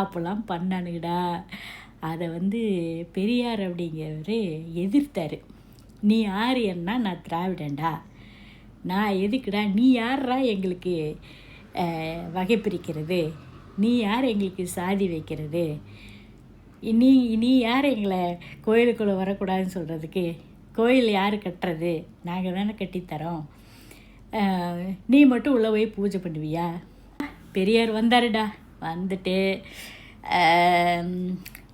அப்போல்லாம் பண்ணானுங்கடா. அதை வந்து பெரியார் அப்படிங்கிறவர் எதிர்த்தார். நீ ஆரியன்னா நான் திராவிடன்டா. நான் எதுக்குடா நீ யாரா எங்களுக்கு வகை பிரிக்கிறது நீ யார் எங்களுக்கு சாதி வைக்கிறது? நீ நீ யார் எங்களை கோயிலுக்குள்ளே வரக்கூடாதுன்னு சொல்கிறதுக்கு கோயில் யார் கட்டுறது? நாங்கள் தானே கட்டித்தரோம் நீ மட்டும் உள்ளே போய் பூஜை பண்ணுவியா? பெரியார் வந்தாருடா. வந்துட்டு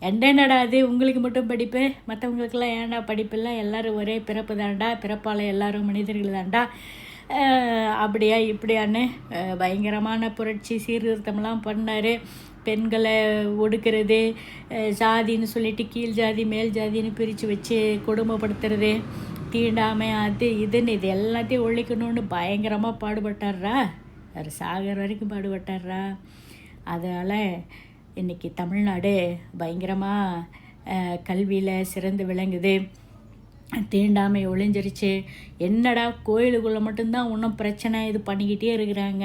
என்னடா அது உங்களுக்கு மட்டும் படிப்பு? மற்றவங்களுக்கெல்லாம் ஏன்டா படிப்பெல்லாம் எல்லோரும் ஒரே பிறப்பு தாண்டா பிறப்பால் எல்லோரும் மனிதர்கள் தான்டா? அப்படியா இப்படியான்னு பயங்கரமான புரட்சி சீர்திருத்தம்லாம் பண்ணார். பெண்களை ஒடுக்கிறது ஜாதின்னு சொல்லிட்டு கீழ் ஜாதி மேல் ஜாதின்னு பிரித்து வச்சு கொடுமைப்படுத்துறது தீண்டாமை அது இதுன்னு இது எல்லாத்தையும் ஒழிக்கணும்னு பயங்கரமாக பாடுபட்டாரா அவர் சாகர் வரைக்கும் பாடுபட்டாரா அதனால் இன்றைக்கி தமிழ்நாடு பயங்கரமாக கல்வியில் சிறந்து விளங்குது. தீண்டாமை ஒளிஞ்சிருச்சு. என்னடா கோயிலுக்குள்ளே மட்டும்தான் இன்னும் பிரச்சனை இது பண்ணிக்கிட்டே இருக்கிறாங்க.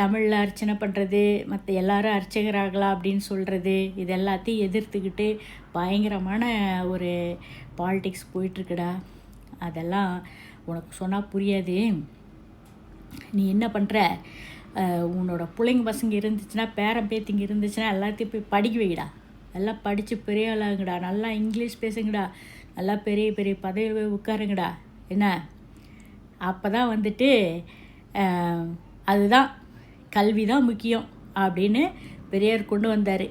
தமிழில் அர்ச்சனை பண்ணுறது மற்ற எல்லாரும் அர்ச்சகராகலாம் அப்படின்னு சொல்கிறது இது எல்லாத்தையும் எதிர்த்துக்கிட்டு பயங்கரமான ஒரு பாலிடிக்ஸ் போயிட்டுருக்குடா. அதெல்லாம் உனக்கு சொன்னால் புரியாது. நீ என்ன பண்ணுற உன்னோட பிள்ளைங்க பசங்க இருந்துச்சுன்னா பேரன் பேத்திங்க இருந்துச்சுன்னா எல்லாத்தையும் போய் படிக்க வைடா நல்லா படித்து பெரிய ஆளாங்கடா நல்லா இங்கிலீஷ் பேசுங்கடா. நல்லா பெரிய பெரிய பதவியில் போய் உட்காருங்கடா. என்ன? அப்போ தான் வந்துட்டு அதுதான் கல்வி தான் முக்கியம் அப்படின்னு பெரியார் கொண்டு வந்தார்.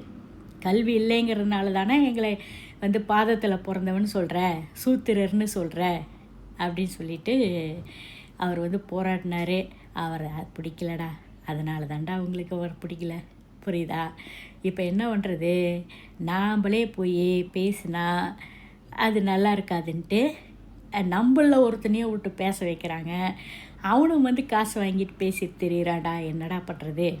கல்வி இல்லைங்கிறதுனால தானே எங்களை வந்து பாதத்தில் பிறந்தவன் சொல்கிற சூத்திரர்னு சொல்கிற அப்படின்னு சொல்லிட்டு அவர் வந்து போராடினாரு. அவர் அது பிடிக்கலடா. அதனால தாண்டா அவங்களுக்கு அவர் பிடிக்கல. புரியுதா? இப்போ என்ன பண்ணுறது நாம்ளே போய் பேசினா அது நல்லா இருக்காதுன்ட்டு நம்மள ஒருத்தனையே விட்டு பேச வைக்கிறாங்க. அவனும் வந்து காசு வாங்கிட்டு பேசிட்டு தெரியுறாடா என்னடா பண்ணுறது